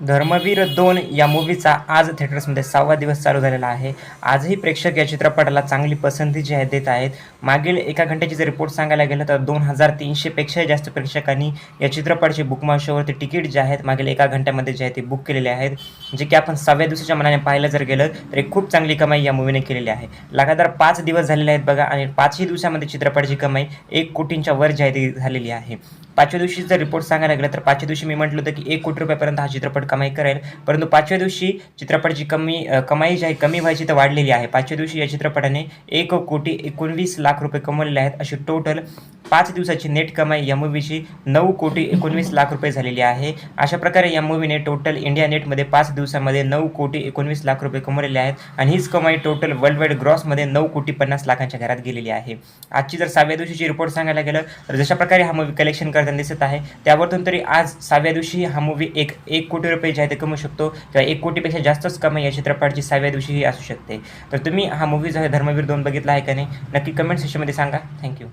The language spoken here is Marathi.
धर्मवीर दोन या मूवीचा आज थिएटर्समध्ये सहावा दिवस चालू झालेला आहे. आजही प्रेक्षक या चित्रपटाला चांगली पसंती जी आहे देत आहेत. मागील एका घंट्याची जर रिपोर्ट सांगायला गेलं तर दोन हजार तीनशेपेक्षाही जास्त प्रेक्षकांनी या चित्रपटाचे बुक शोवरती तिकीट जे आहेत मागील एका घंट्यामध्ये जे आहे ते बुक केलेले आहेत. जे की आपण सहाव्या दिवसाच्या मनाने पाहायला जर गेलं तर एक खूप चांगली कमाई या मूवीने केलेली आहे. लगातार पाच दिवस झालेले आहेत बघा आणि पाचही दिवसामध्ये चित्रपटाची कमाई एक कोटींच्या वर जी आहे ती झालेली आहे. पाचव्या दिवशी जर रिपोर्ट सांगायला गेलं तर पाचव्या दिवशी मी म्हटलं होतं की एक कोटी रुपयापर्यंत हा चित्रपट कमाई करेल. परंतु पाचव्या दिवशी चित्रपटाची कमी कमाई जी आहे कमी व्हायची तर वाढलेली आहे. पाचव्या दिवशी या चित्रपटाने एक कोटी एकोणवीस लाख रुपये कमवलेले आहेत. अशी टोटल पाच दिवसाची नेट कमाई या मूवीची नऊ कोटी एकोणवीस लाख रुपये झालेली आहे. अशा प्रकारे या मूवीने टोटल इंडिया नेटमध्ये पाच दिवसामध्ये नऊ कोटी एकोणवीस लाख रुपये कमवलेले आहेत आणि हीच कमाई टोटल वर्ल्ड वाईड ग्रॉसमध्ये नऊ कोटी पन्नास लाखांच्या घरात गेलेली आहे. आजची जर सहाव्या दिवशीची रिपोर्ट सांगायला गेलं तर जशा प्रकारे हा मूवी कलेक्शन करताना दिसत आहे त्यावरतून तरी आज सहाव्या दिवशी हा मूवी एक एक कोटी रुपये जे आहे ते कमवू शकतो किंवा एक कोटीपेक्षा जास्तच कमाई या चित्रपटाची सहाव्या दिवशीही असू शकते. तर तुम्ही हा मूवी जो आहे धर्मवीर दोन बघितला आहे का नाही नक्की कमेंट सेक्शनमध्ये सांगा. थँक्यू